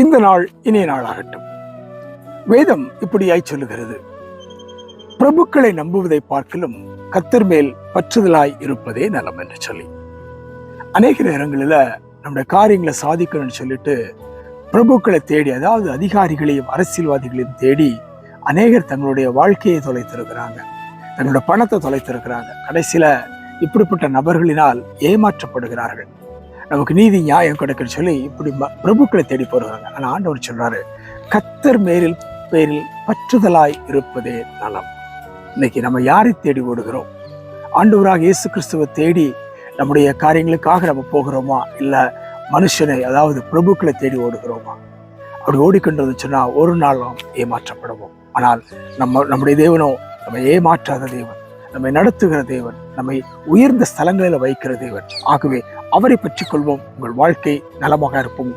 இந்த நாள் இனிய நாளாகட்டும். வேதம் இப்படியாய் சொல்லுகிறது. பிரபுக்களை நம்புவதை பார்க்கலும் கத்தர் மேல் பற்றுதலாய் இருப்பதே நலம் என்று சொல்லி. அநேக நேரங்களில் நம்முடைய காரியங்களை சாதிக்கணும்னு சொல்லிட்டு பிரபுக்களை தேடி அதாவது அதிகாரிகளையும் அரசியல்வாதிகளையும் தேடி அநேகர் தங்களுடைய வாழ்க்கையை தொலைத்திருக்கிறாங்க. தங்களோட பணத்தை தொலைத்திருக்கிறாங்க. கடைசியில இப்படிப்பட்ட நபர்களினால் ஏமாற்றப்படுகிறார்கள். நமக்கு நீதி நியாயம் கிடைக்குன்னு சொல்லி இப்படி பிரபுக்களை தேடி போறாங்க. ஆனா ஆண்டவர் சொல்றாரு கத்தர் மேலில் பேரில் பற்றுதலாய் இருப்பதே நலம். இன்னைக்கு நம்ம யாரை தேடி ஓடுகிறோம்? ஆண்டவராக இயேசு கிறிஸ்துவை தேடி நம்முடைய காரியங்களுக்காக நம்ம போகிறோமா? இல்ல மனுஷனை அதாவது பிரபுக்களை தேடி ஓடுகிறோமா? அப்படி ஓடிக்கொண்டு சொன்னா ஒரு நாள் ஏமாற்றப்படுவோம். ஆனால் நம்ம நம்முடைய தேவனோ நம்ம ஏமாற்றாத தேவன். நம்மை நடத்துகிற தேவன் நம்மை உயர்ந்த ஸ்தலங்களில் வைக்கிற தேவன். ஆகவே அவரை பற்றி கொள்வோம். உங்கள் வாழ்க்கை நலமாக இருப்போம்.